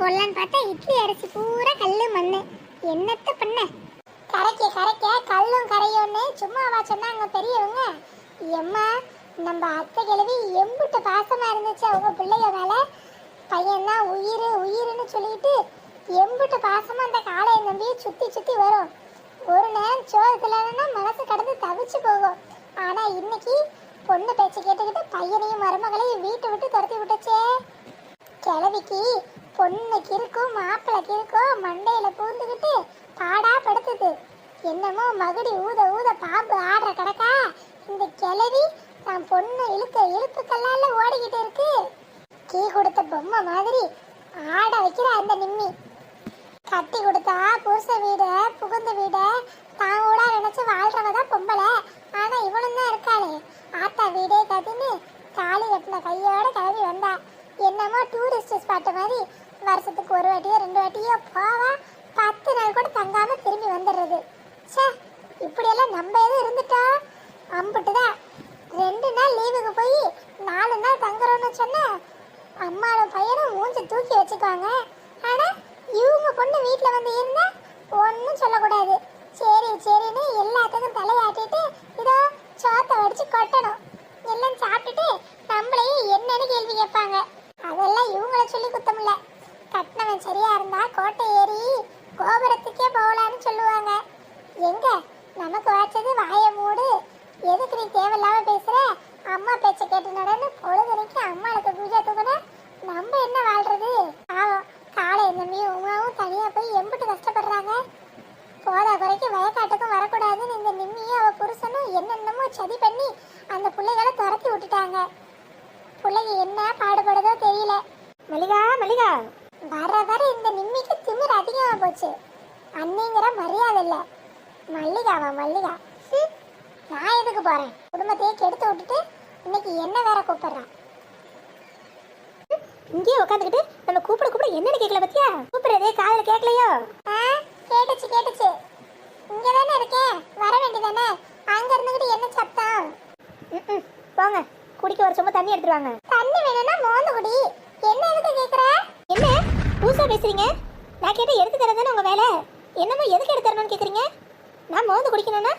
போடலான்னு பார்த்தா இட்லி அரிசி பூரா கல்லு மண்ணு. என்னத்த பண்ண? கரைக்க கரைக்க கல்லும் கரையோன்னு சும்மாவா சொன்னாங்க பெரியவங்க. எம்மா நம்ம அத்தை கிழவி எம்புட்டு பாசமாக இருந்துச்சு அவங்க பிள்ளைங்க மேலே. பையன் உயிர் உயிர்னு சொல்லிட்டு எம்புட்டு பாசமாக அந்த காளையை நம்பி சுற்றி சுற்றி வரும். ஒரு நேரம் சோதத்துலன்னா மனசு கடந்து தவிச்சு போகும். ஆனால் இன்னைக்கு பொண்ணு பேச்சு கேட்டுக்கிட்டு பையனையும் மருமகளையும் வீட்டை விட்டு துரத்தி விட்டுச்சே. கிழவிக்கு பொண்ணு கிறுக்கும் மாப்பிள்ளைக்கு கிறுக்கும் மண்டையில பூந்துக்கிட்டு பாடா படுத்துது. என்னமோ மகுடி ஊத ஊத பாம்பு ஆடுற கிடக்கா இந்த கிளவி நான் பொண்ணு இழுக்க இழுப்பு கல்லால ஓடிக்கிட்டு இருக்கு. கீ கொடுத்த பொம்மை மாதிரி ஆட வைக்கிற அந்த நிம்மி. கட்டி கொடுத்தா புருஷ வீட புகுந்த வீட தான் கூட நினைச்சு வாழ்றவ தான் பொம்பளை. ஆனா இவளும் தான் இருக்காளே. ஆத்தா வீடே கட்டின்னு தாலி கட்டின கையோட கிளம்பி வந்தா. என்னமோ டூரிஸ்ட் ஸ்பாட்டு மாதிரி வருஷத்துக்கு ஒரு வாட்டியோ ரெண்டு வாட்டியோ போவேன் பத்து நாள் கூட தங்காம திரும்பி வந்துடுறது. சே இப்படியெல்லாம் நம்ம எதுவும் இருந்துட்டோம் அம்பிட்டுதான் ரெண்டு நாள் லீவுக்கு போய் நாலு நாள் தங்குறோம்னு சொன்னா அம்மாவோட பையனும் மூஞ்சி தூக்கி வச்சுக்குவாங்க. ஆனா இவங்க பொண்ணு வீட்டில் வந்து இருந்தா ஒன்றும் சொல்லக்கூடாது. சரி சரின்னு எல்லாத்துக்கும் தலையாட்டிட்டு இதோ சோத்தை வடிச்சு கொட்டணும். எல்லாம் சாப்பிட்டுட்டு நம்மளையும் என்னன்னு கேள்வி கேட்பாங்க. அதெல்லாம் இவங்கள சொல்லி குத்தமில்ல. கட்டினவன் சரியா இருந்தா கோட்டை ஏறி கோபுரத்துக்கே போகலான்னு சொல்லுவாங்க. எங்க? நமக்கு வாய்ச்சது வாய மூடு. எதுக்கு நீ தேவையில்லாம பேசுற? அம்மா பேச்ச கேட்டு நடன்னு பொழுதுனைக்கு அம்மாளுக்கு பூஜை தூக்குன. நம்ம என்ன வாழ்றது? பாவம். காலை எந்தமையும் உமாவும் தனியா போய் எம்பிட்டு கஷ்டப்படுறாங்க. போதா குறைக்கு வயக்காட்டுக்கும் வரக்கூடாதுன்னு இந்த நிம்மியும் அவ புருஷனும் என்னென்னமோ சதி பண்ணி அந்த பிள்ளைகளை துரத்தி விட்டுட்டாங்க. பிள்ளைங்க என்ன பாடுபடுதோ தெரியல. மல்லிகா மல்லிகா வர வர இந்த நிம்மிக்கு திமிர் அதிகமா போச்சு அன்னிங்கிற மரியாதை இல்ல மல்லிகாவா மல்லிகா. நான் எதுக்கு போறேன்? குடும்பத்தையே கெடுத்து விட்டுட்டு இன்னைக்கு என்ன வேற கூப்பிடுறான்? இங்கேயே உட்காந்துக்கிட்டு நம்ம கூப்பிட கூப்பிட என்னன்னு கேட்கல பத்தியா? கூப்பிடுறதே காதுல கேட்கலையோ ஆ கேட்டுச்சு கேட்டுச்சு. இங்க தானே இருக்கேன். வர வேண்டியதானே? அங்க இருந்துகிட்டு என்ன சத்தம் ம்ம். போங்க. குடிக்க ஒரு சும்மா தண்ணி எடுத்துட்டு வாங்க. தண்ணி வேணும்னா மோந்து குடி. என்ன எதுக்கு கேக்குற? என்ன? புதுசா பேசுறீங்க? நான் கேட்ட எடுத்து தரதானே உங்க வேலை? என்னமோ எதுக்கு எடுத்து தரணும்னு கேக்குறீங்க? நான் மோந்து குடிக்கணும்னா?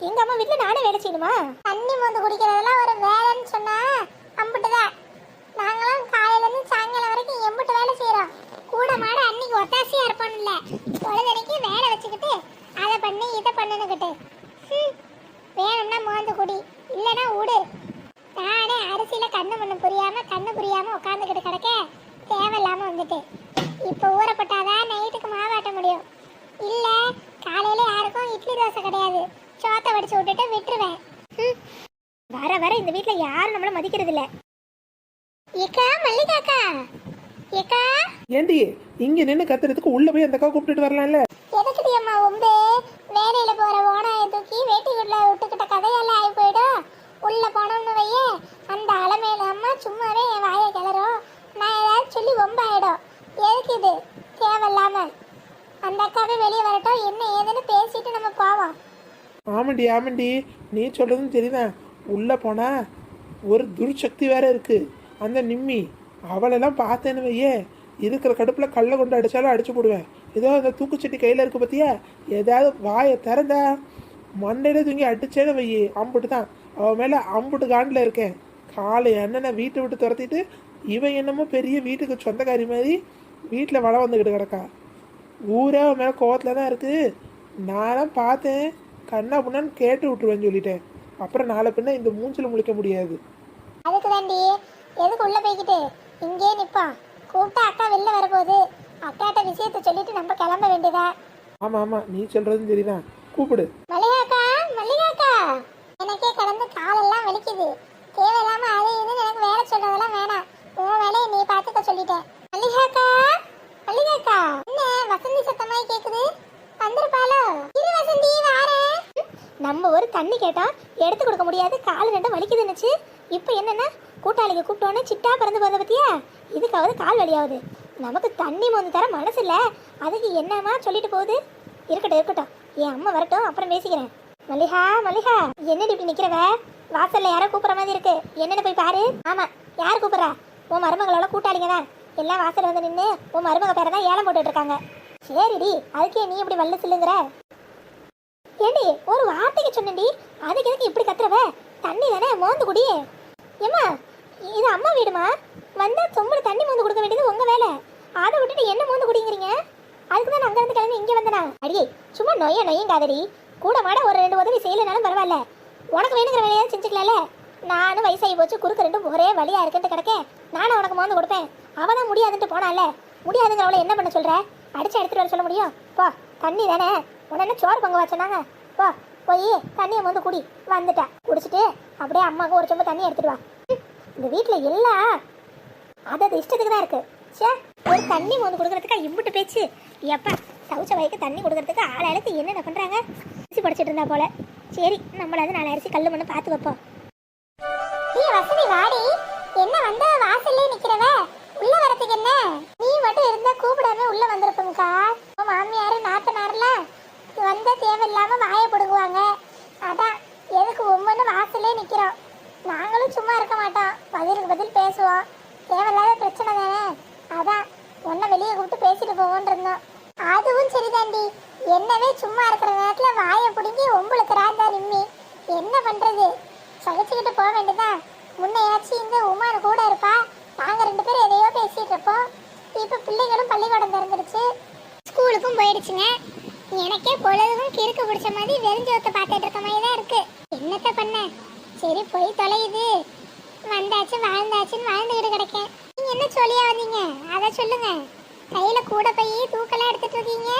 எங்க அம்மா வீட்டுல நானே வேலை செய்யணுமா? தண்ணி மோந்து குடிக்கிறதெல்லாம் ஒரு வேலைன்னு சொன்னா அம்பிட்டுதான் நாங்களாம் காலையில இருந்து சாயங்காலம் வரைக்கும் எம்பிட்டு வேலை செய்யறோம் கூட மாட அன்னைக்கு ஒத்தாசியா இருப்போம்ல. பொழுதனைக்கு வேலை வச்சுக்கிட்டு அதை பண்ணி இதை பண்ணணுக்கிட்டு வேணும்னா மோந்து குடி. இல்லைன்னா ஊடு நானே அரிசியில கண்ணு மண்ணு புரியாம கண்ணு புரியாம உட்காந்துக்கிட்டு கிடக்க தேவையில்லாம வந்துட்டு இப்போ ஊறப்பட்டாதான் நைட்டுக்கு மாவாட்ட முடியும். இல்லை காலையில யாருக்கும் இட்லி தோசை கிடையாது. சோத்தை வடிச்சு விட்டுட்டு விட்டுருவேன். வர வர இந்த வீட்ல யாரும் நம்மள மதிக்கிறது இல்ல ஏக்கா மல்லிகாக்கா. ஏக்கா. ஏண்டி இங்க நின்று கத்துறதுக்கு உள்ள போய் அந்த அக்கா கூப்பிட்டுட்டு வரலாம்ல? எதுக்குடி அம்மா ஒம்பு? வேலையில போற ஓனாயை தூக்கி வேட்டிக்குள்ள விட்டுக்கிட்ட கதையெல்லாம் ஆகி போயிடும். உள்ள போனோம்னு வையே அந்த அலமையில அம்மா சும்மாவே என் வாயை கிளறும். நான் ஏதாவது சொல்லி ஒம்ப ஆயிடும். எதுக்கு இது? தேவையில்லாம. அந்த அக்காவே வெளியே வரட்டும். என்ன ஏதுன்னு பேசிட்டு நம்ம போவோம். ஆமாண்டி ஆமாண்டி. நீ சொல்றதும் தெரியுதா உள்ள போனா ஒரு துர்சக்தி வேற இருக்கு. அந்த நிம்மி அவளெல்லாம் பார்த்தேன்னு வையே. இருக்கிற கடுப்புல கல்லை கொண்டு அடிச்சாலும் அடிச்சு போடுவேன். ஏதோ அந்த தூக்குச்சட்டி கையில இருக்கு பத்தியா? ஏதாவது வாயை திறந்தா மண்டையில தூங்கி அடிச்சேன்னு வையே. அம்புட்டு தான். அவன் மேல அம்புட்டு காண்டில் இருக்கேன். காலை என்னென்ன வீட்டை விட்டு துரத்திட்டு இவன் என்னமோ பெரிய வீட்டுக்கு சொந்தக்காரி மாதிரி வீட்டில் வள வந்துக்கிட்டு கிடக்கா. ஊரே அவன் மேலே கோவத்தில் தான் இருக்கு. நானும் பார்த்தேன். கண்ணா புண்ணான்னு கேட்டு விட்டுருவேன்னு சொல்லிட்டேன். அப்புறம் நாளை பின்ன இந்த மூஞ்சில் முழிக்க முடியாது. அதுக்கு தாண்டி எதுக்கு உள்ள போய்கிட்டு இங்கே நிப்பான் கூப்பிட்டா அக்கா வெளில வரப்போகுது. அக்காட்ட விஷயத்த சொல்லிட்டு நம்ம கிளம்ப வேண்டியதா? ஆமாம் ஆமாம் நீ சொல்கிறதும் சரிதான். கூப்பிடு. மல்லிகாக்கா மல்லிகாக்கா எனக்கே கடந்து காலெல்லாம் வலிக்குது. தேவையில்லாம அது இதுன்னு எனக்கு வேலை சொல்றதெல்லாம் வேணாம். உன் வேலையை நீ பார்த்துக்க சொல்லிட்டேன் மல்லிகாக்கா மல்லிகாக்கா என்ன வசந்தி சத்தமாய் கேக்குது வந்திருப்பாளோ இரு வசந்தி வாரேன் நம்ம கேட்டால் எடுத்து கொடுக்க முடியாது கால் ரெண்டும் வலிக்குதுன்னுச்சு. இப்போ என்னன்னா? கூட்டாளிக்கு கூப்பிட்டோன்னு சிட்டா பிறந்து போகிறத பற்றியா இதுக்காவது கால் வலியாவது. நமக்கு தண்ணி மோந்து தர மனசு இல்ல. அதுக்கு என்னம்மா சொல்லிட்டு போகுது? இருக்கட்டும் இருக்கட்டும். என் அம்மா வரட்டும் அப்புறம் பேசிக்கிறேன். மல்லிகா மல்லிகா என்னடி இப்படி நிக்கிறவ? வாசல்ல யாரோ கூப்பிட்ற மாதிரி இருக்கு. என்னன்னு போய் பாரு. ஆமா யார் கூப்பிட்றா? உன் மருமகளோட கூட்டாளிங்க தான். எல்லாம் வாசல் வந்து நின்று உன் மருமக பேரை தான் ஏலம் போட்டுட்டு இருக்காங்க. சரிடி அதுக்கே நீ இப்படி வல்ல சில்லுங்கிற? ஏண்டி ஒரு வார்த்தைக்கு சொன்னேன்டி. அதுக்கு எதுக்கு இப்படி கத்துறவ தண்ணி தானே மோந்து குடி. ஏம்மா இது அம்மா வீடுமா? வந்தா சொம்புல தண்ணி மோந்து கொடுக்க வேண்டியது உங்க வேலை. அதை விட்டுட்டு என்ன மோந்து குடிங்கிறீங்க? அதுக்கு தான் அங்க இருந்து கிளம்பி இங்க வந்தனா? அடியே சும்மா நொய்ய நொய்யங்காதடி. கூட மாட ஒரு ரெண்டு உதவி செய்யலைனாலும் பரவாயில்ல. உனக்கு வேணுங்கிற வேலையாவது செஞ்சுக்கலாம்ல? நானும் வயசாகி போச்சு குறுக்க ரெண்டும் ஒரே வழியா இருக்குன்ட்டு கிடக்கேன். நானும் உனக்கு மோந்து கொடுப்பேன். அவள் தான் முடியாதுன்ட்டு போனால முடியாதுங்கிறவளை என்ன பண்ண சொல்ற? அடிச்சு எடுத்துட்டு வர சொல்ல முடியும்? போ தண்ணி தானே. உடனே சோறு பொங்க வச்சோன்னாங்க போ போய் தண்ணியை வந்து குடி. வந்துட்டேன் குடிச்சிட்டு அப்படியே அம்மாவுக்கு ஒரு சொம்பு தண்ணி எடுத்துட்டு வா. இந்த வீட்டில் எல்லாம் அது இஷ்டத்துக்கு தான் இருக்கு. சே ஒரு தண்ணி வந்து கொடுக்கறதுக்கா இம்புட்டு பேச்சு. எப்பா? சவுச்ச வயக்கு தண்ணி கொடுக்கறதுக்கு ஆள் அழைத்து என்னென்ன பண்ணுறாங்க அரிசி படிச்சுட்டு இருந்தா போல. சரி நம்மளாவது நாலு அரிசி கல் மண்ணு பார்த்து வைப்போம். நீ வசதி வாடி. என்ன வந்த? வாசல்லே நிக்கிறவ. உள்ள வரதுக்கு என்ன? நீ மட்டும் இருந்தா கூப்பிடாம உள்ள வந்திருப்பங்கக்கா வந்த தேவையில்லாம வாய பிடுங்குவாங்க. அதான் எதுக்கு ஒவ்வொன்று வாசலே நிற்கிறோம் நாங்களும் சும்மா இருக்க மாட்டோம். பதிலுக்கு பதில் பேசுவோம். தேவையில்லாத பிரச்சனை தானே? அதான் உன்னை வெளியே கூப்பிட்டு பேசிட்டு போவோன்னு இருந்தோம். அதுவும் சரிதாண்டி. என்னவே சும்மா இருக்கிற நேரத்தில் வாயை பிடுங்கி ஒம்புளுக்குறாந்தா நிம்மி என்ன பண்ணுறது சகிச்சுக்கிட்டு போக வேண்டியதான் முன்னையாச்சும் இந்த உமான் கூட இருப்பா. நாங்கள் ரெண்டு பேரும் எதையோ பேசிகிட்டு இருப்போம். இப்போ பிள்ளைகளும் பள்ளிக்கூடம் திறந்துருச்சு. ஸ்கூலுக்கும் போயிடுச்சுங்க. எனக்கே பொழுதும் கிறுக்கு பிடிச்ச மாதிரி வெறிஞ்சோத்த பார்த்துட்டு இருக்க மாதிரி தான் இருக்கு. என்னத்த பண்ண? சரி போய் தொலையுது. வந்தாச்சு வாழ்ந்தாச்சுன்னு வாழ்ந்துகிட்டு கிடைக்கேன். நீங்க என்ன சொல்லியா வந்தீங்க? அதை சொல்லுங்க. கையில கூட போய் தூக்கெல்லாம் எடுத்துட்டு இருக்கீங்க?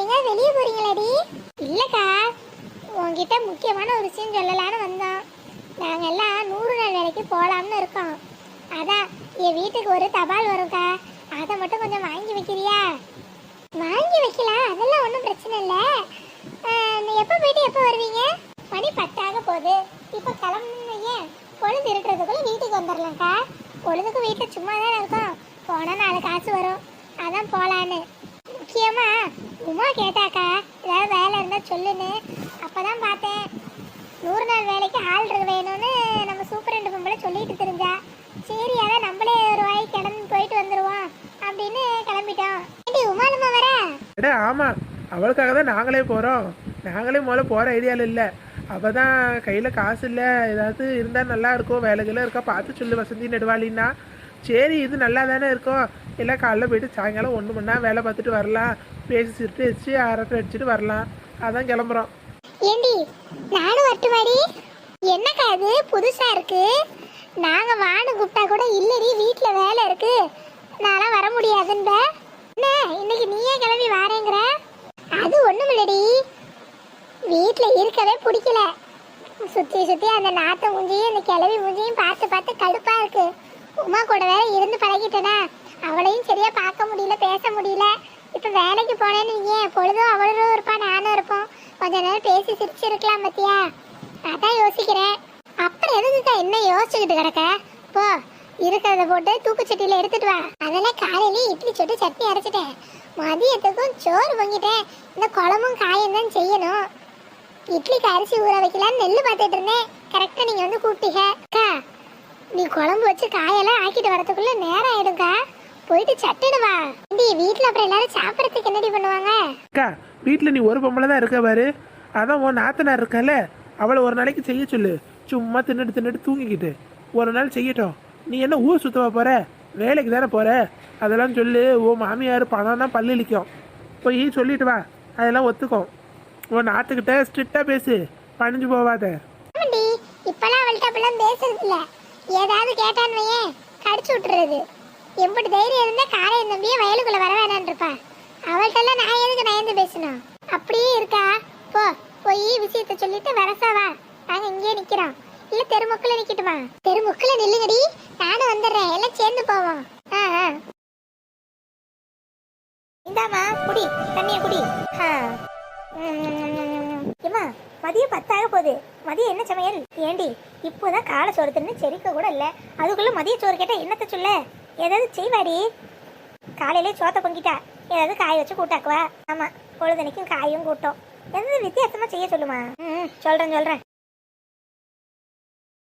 எங்க வெளியே போறீங்களாடி? இல்லக்கா உங்ககிட்ட முக்கியமான ஒரு விஷயம் சொல்லலான்னு வந்தோம். நாங்கள் எல்லாம் நூறு நாள் வேலைக்கு போகலாம்னு இருக்கோம். அதான் என் வீட்டுக்கு ஒரு தபால் வரும்க்கா. அதை மட்டும் கொஞ்சம் வாங்கி வைக்கிறியா? வாங்கி வைக்கலாம் அதெல்லாம் ஒன்றும் பிரச்சனை இல்லை. எப்போ போயிட்டு எப்போ வருவீங்க? மணி பத்தாக போகுது. இப்போ கிளம்புனீங்க பொழுது இருக்கிறதுக்குள்ள வீட்டுக்கு வந்துடலாம்க்கா பொழுதுக்கு வீட்டில் சும்மா தான் இருக்கும். போனால் நாலு காசு வரும். அதான் போகலான்னு முக்கியமாக உமா கேட்டாக்கா ஏதாவது வேலை இருந்தால் சொல்லுன்னு. அப்போ தான் பார்த்தேன். நூறு நாள் வேலைக்கு ஆள் வேணும்னு நம்ம சூப்பரண்டு பொம்பளை சொல்லிட்டு தெரிஞ்சா. சரி அதான் நம்மளே ஒரு வாய் கிளம்பி போயிட்டு வந்துருவோம் அப்படின்னு கிளம்பிட்டோம் ஏண்டி உமாலுமா வர அடே ஆமாம் அவளுக்காக தான் நாங்களே போகிறோம் நாங்களே முதல்ல போகிற ஐடியாவில் இல்லை. அவள் தான் கையில் காசு இல்லை. ஏதாவது இருந்தால் நல்லா இருக்கும். வேலைகள்லாம் இருக்கா பார்த்து சொல்லு வசந்தி நெடுவாளின்னா. சரி இது நல்லா தானே இருக்கும். எல்லாம் காலைல போயிட்டு சாயங்காலம் ஒன்று மணி நேரம் வேலை பார்த்துட்டு வரலாம். பேசி சிரிட்டு வச்சு அரட்டை அடிச்சுட்டு வரலாம். அதான் கிளம்புறோம். ஏண்டி நானும் வரட்டுமாடி? என்னக்கா அது புதுசா இருக்கு. நாங்க வானு கூப்பிட்டா கூட இல்லடி வீட்டில் வேலை இருக்கு. நான்லாம் வர முடியாதுன்ற என்ன இன்னைக்கு நீயே கிளம்பி வாரேங்கிற? அது ஒண்ணும் இல்லடி வீட்ல இருக்கவே பிடிக்கல. சுத்தி சுத்தி அந்த நாத்த மூஞ்சியும் அந்த கிளவி மூஞ்சியும் பார்த்து பார்த்து கடுப்பா இருக்கு. உமா கூட வேற இருந்து பழகிட்டேனா? அவளையும் சரியா பார்க்க முடியல பேச முடியல. இப்ப வேலைக்கு போனேன்னு ஏன் பொழுதும் அவளும் இருப்பா நானும் இருப்போம். கொஞ்ச நேரம் பேசி சிரிச்சு இருக்கலாம் பத்தியா? அதான் யோசிக்கிறேன். அப்புறம் எதுக்குக்கா என்ன யோசிச்சுக்கிட்டு கிடக்க? போ இருக்கிறத போட்டு தூக்குச்சட்டியில எடுத்துட்டு வா. அதெல்லாம் காலையிலேயே இட்லி சுட்டு சட்னி அரைச்சிட்டேன். மதியத்துக்கும் சோறு பொங்கிட்டேன். இந்த குழம்பும் காயும் தான் செய்யணும். இட்லிக்கு அரிசி ஊற வைக்கலான்னு நெல்லு பார்த்துட்டு இருந்தேன். கரெக்டாக நீங்கள் வந்து கூப்பிட்டீங்க. அக்கா நீ குழம்பு வச்சு காயெல்லாம் ஆக்கிட்டு வரதுக்குள்ளே நேரம் ஆயிடும்க்கா. போயிட்டு சட்டுன்னு வா. ஏண்டி அப்புறம் எல்லாரும் சாப்பிட்றதுக்கு என்னடி பண்ணுவாங்க? அக்கா வீட்டில் நீ ஒரு பொம்பளை தான் இருக்க பாரு. அதான் உன் நாத்தனார் இருக்கல அவளை ஒரு நாளைக்கு செய்ய சொல்லு. சும்மா தின்னுட்டு தின்னுட்டு தூங்கிக்கிட்டு. ஒரு நாள் செய்யட்டும். நீ என்ன ஊர் சுத்தவா போற? வேலைக்கு தானே போற? அதெல்லாம் சொல்லு ஓ மாமியார் பணம் தான் பல்லிழிக்கும் போய் சொல்லிட்டு வா. அதெல்லாம் ஒத்துக்கும் உன் நாத்துக்கிட்ட ஸ்ட்ரிக்டாக பேசு. பணிஞ்சு போவாத. இப்பெல்லாம் அவள்கிட்ட அப்படிலாம் பேசுறது இல்ல ஏதாவது கேட்டான்னு வையேன் கடிச்சு விட்டுறது. எப்படி தைரியம் இருந்தா காலையை நம்பியே வயலுக்குள்ள வர வேணான்னு இருப்பா. அவள்கிட்ட நான் எதுக்கு நயந்து பேசணும்? அப்படியே இருக்கா? போ போய் விஷயத்த சொல்லிட்டு வரசாவா நாங்க இங்கேயே நிக்கிறோம். இல்ல தெருமுக்குல நிக்கட்டுமா தெருமுக்குல நில்லுங்கடி. நானும் வந்துடுறேன். எல்லாம் சேர்ந்து போவோம். இந்தாமா குடி தண்ணிய குடி. ஆ. ம். ஏம்மா மதியம் பத்தாக போகுது. மதியம் என்ன சமையல்? ஏண்டி இப்போதான் காலை சோறு தின்னு செரிக்க கூட இல்லை. அதுக்குள்ள மதிய சோறு கேட்டால் என்னத்த சொல்ல? ஏதாவது செய்வாடி? காலையிலே சோத்த பொங்கிட்டா. ஏதாவது காய வச்சு கூட்டாக்குவா? ஆமா பொழுதனைக்கும் காயும் கூட்டம். எதாவது வித்தியாசமா செய்ய சொல்லுமா? ம் சொல்றேன் சொல்றேன்.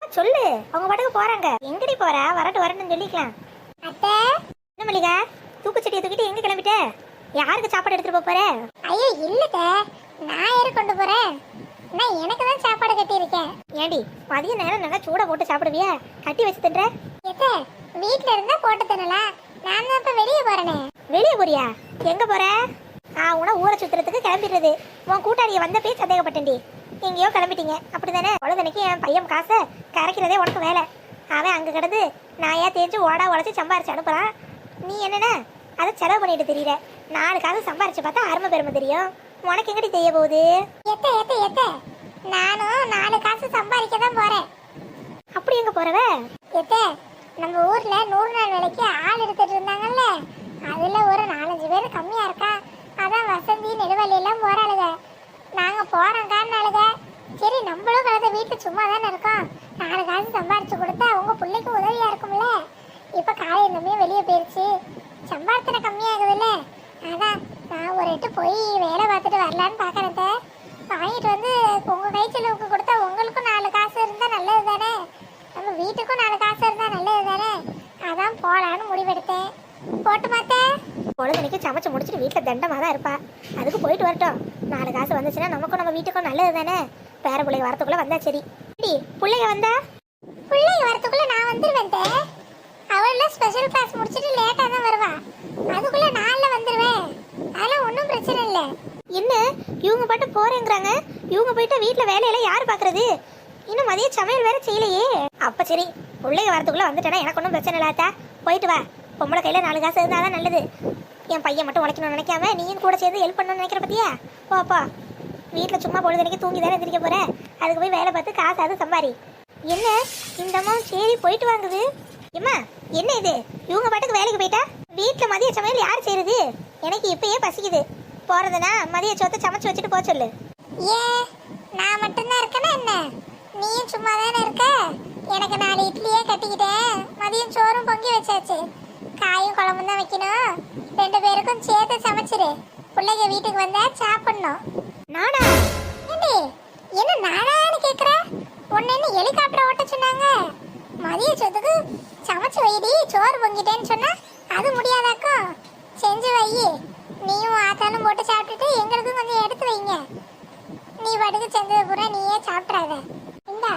சொல்லு அவங்க பாட்டுக்கு போறாங்க. எங்கடி போறா? வரட்டு வரட்டுன்னு சொல்லிக்கலாம். அத்தை. என்ன மல்லிகா? தூக்குச்சட்டியை தூக்கிட்டு எங்க கிளம்பிட்ட? யாருக்கு சாப்பாடு எடுத்துட்டு போற? ஐயோ இல்லத்த. நான் யாரு கொண்டு போறேன் நான் எனக்கு தான் சாப்பாடு கட்டியிருக்கேன். ஏண்டி மதிய நேரம் நல்லா சூட போட்டு சாப்பிடுவியா? கட்டி வச்சு தின்ற. எத்த வீட்ல இருந்தா போட்டு தரலாம் நான் தான் இப்ப வெளியே போறேனே. வெளியே போறியா? எங்க போற? ஆ உன ஊரை சுத்துறதுக்கு கிளம்பிடுறது. உன் கூட்டாளிய வந்தப்பே சந்தேகப்பட்டேன்டி. எங்கேயோ கிளம்பிட்டீங்க. அப்படிதானே பொழுதனைக்கு என் பையன் காசை கரைக்கிறதே உனக்கு வேலை. அவன் அங்க கிடந்து நாயா தேஞ்சு ஓடா உழைச்சி சம்பாரிச்சு அனுப்புறான். நீ என்னன்னா? அதை செலவு பண்ணிட்டு தெரியல நாலு காசு சம்பாரிச்சு பார்த்தா அருமை பெருமை தெரியும். உனக்கு எங்கடி தெரிய போகுது? எத்த எத்த எத்த? நானும் நாலு காசு சம்பாதிக்க தான் போறேன். அப்படி எங்க போறவ? எத்த நம்ம ஊர்ல நூறு நாள் வேலைக்கு ஆள் எடுத்துட்டு இருந்தாங்கல்ல? அதுல ஒரு நாலஞ்சு பேர் கம்மியா இருக்கா? அதான் வசந்தி நெடுவழி எல்லாம் போறாளுங்க நாங்க போறோம் காரணாளுங்க சரி நம்மளும் கலந்த வீட்டுல சும்மா தானே இருக்கோம். நாலு காசு சம்பாரிச்சு கொடுத்தா உங்க பிள்ளைக்கு உதவியா இருக்கும்ல? இப்ப காலை இன்னுமே வெளியே போயிருச்சு. சம்பாரத்தனை கம்மியாகுதுல்ல. அதான் நான் ஒரு எட்டு போய் வேலை பார்த்துட்டு வரலான்னு பாக்குறேன் வாங்கிட்டு வந்து உங்கள் கை செலவுக்கு கொடுத்தா உங்களுக்கும் நாலு காசு இருந்தால் நல்லது தானே? நம்ம வீட்டுக்கும் நாலு காசு இருந்தால் நல்லது தானே? அதான் போகலான்னு முடிவெடுத்தேன். போட்டு மாத்தே பொழுதனைக்கு சமைச்சு முடிச்சுட்டு வீட்டில் தண்டமாக தான் இருப்பா. அதுக்கு போயிட்டு வரட்டும். நாலு காசு வந்துச்சுன்னா நமக்கும் நம்ம வீட்டுக்கும் நல்லது தானே? பேர பிள்ளைங்க வரத்துக்குள்ளே வந்தா சரி. சரி பிள்ளைங்க வந்தா பிள்ளைங்க வரதுக்குள்ள நான் வந்துருவேன் தே. அவள்ல ஸ்பெஷல் கிளாஸ் முடிச்சிட்டு லேட்டா தான் வருவா அதுக்குள்ள நாள்ல வந்துருவேன் அதெல்லாம் ஒன்றும் என்ன? இவங்க பாட்டு போறேங்கிறாங்க. இவங்க போயிட்டு வீட்டில் வேலையெல்லாம் யார் பாக்குறது? இன்னும் மதிய சமையல் வேற செய்யலையே. அப்ப சரி பிள்ளைங்க வரதுக்குள்ள வந்துட்டேன்னா எனக்கு ஒன்றும் பிரச்சனை இல்லாத்தா போயிட்டு வா. பொம்பளை கையில நாலு காசு இருந்தாதான் நல்லது. என் பையன் மட்டும் உழைக்கணும்னு நினைக்காம நீயும் கூட சேர்ந்து ஹெல்ப் பண்ணணும்னு நினைக்கிற பத்தியா? போப்பா வீட்டில் சும்மா பொழுதுனைக்கு தூங்கி தானே எந்திரிக்க போற? அதுக்கு போய் வேலை பார்த்து காசு அது சம்பாரி. என்ன? இந்த அம்மா சரி போயிட்டு வாங்குது. எம்மா என்ன இது? இவங்க பாட்டுக்கு வேலைக்கு போயிட்டா? வீட்டில் மதிய சமையல் யார் செய்யறது எனக்கு இப்பயே பசிக்குது. போறதுனா மதிய சோத்தை சமைச்சு வச்சுட்டு போக சொல்லு. ஏன் நான் மட்டும்தான் இருக்கேனா என்ன? நீயும் சும்மா தானே இருக்க? எனக்கு நாலு இட்லியே கட்டிக்கிட்டேன். மதியம் சோறும் பொங்கி வச்சாச்சு. காயும் குழம்பும் தான் வைக்கணும். ரெண்டு பேருக்கும் சேர்த்து சமைச்சிரு. பிள்ளைங்க வீட்டுக்கு வந்தா சாப்பிடணும். நானா? ஏண்டி என்ன நானான்னு கேக்குற? உன்னை என்ன ஹெலிகாப்டர் ஓட்ட சொன்னாங்க? மதிய சொத்துக்கு சமைச்சு வைடி சோறு பொங்கிட்டேன்னு சொன்னா அது முடியாதாக்கும்? செஞ்சு வை நீயும் ஆத்தாலும் போட்டு சாப்பிட்டுட்டு எங்களுக்கும் கொஞ்சம் எடுத்து வைங்க. நீ பாட்டுக்கு செஞ்சது பூரா நீயே சாப்பிட்றாத. இந்தா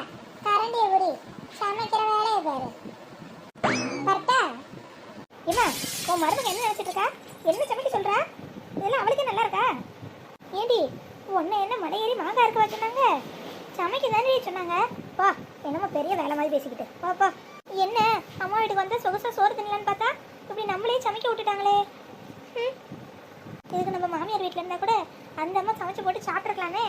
கரண்டிய புரி சமைக்கிற வேலையை பாரு. கரெக்டா இம்மா உன் மருமக என்ன நினைச்சிட்டு இருக்கா? என்ன சமைக்க சொல்றா? இதெல்லாம் அவளுக்கே நல்லா இருக்கா? ஏண்டி உன்னை என்ன மலையேறி மாங்காய் இருக்க வச்சுருந்தாங்க? சமைக்க தானே சொன்னாங்க. வா என்னமோ பெரிய வேலை மாதிரி பேசிக்கிட்டு. வா பா. என்ன அம்மா வீட்டுக்கு வந்து சொகுசாக சோறு தின்னலான்னு பார்த்தா? இப்படி நம்மளே சமைக்க விட்டுட்டாங்களே. ம். இதுக்கு நம்ம மாமியார் வீட்டில் இருந்தால் கூட அந்த அம்மா சமைச்சு போட்டு சாப்பிட்ருக்கலாமே